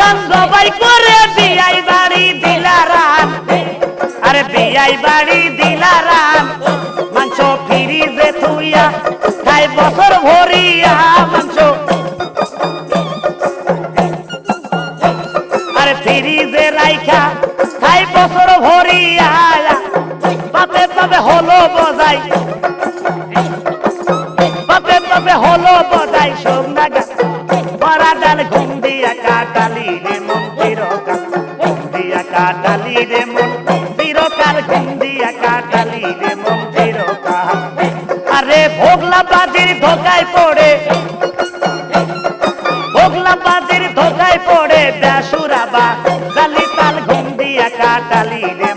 জবাই করে বিয়াই বাড়ি দিলারাম আরে বিয়াই বাড়ি দিলারাম মাংস ফিরিজে থুইয়া খাই বছর ভরিয়া মাংস। আরে ফিরিজে রাইখা খাই বছর ভরিয়া। বাপে বাপে হলো বজাই। বাপে বাপে হলো বজাই সব নাগা বড়া ডাল ঘুম দিয়া কাটালি রে মন চিরকাল ঘুম দিয়া কাটালি রে মন চিরকাল ঘুম দিয়া কাটালি রে মন আরে ভোগলা বাজির ধোকায় পড়ে, ভোগলা বাজির ধোকায় পড়ে বেসুরাবা জালি তাল ঘুম দিয়া কাটালি রে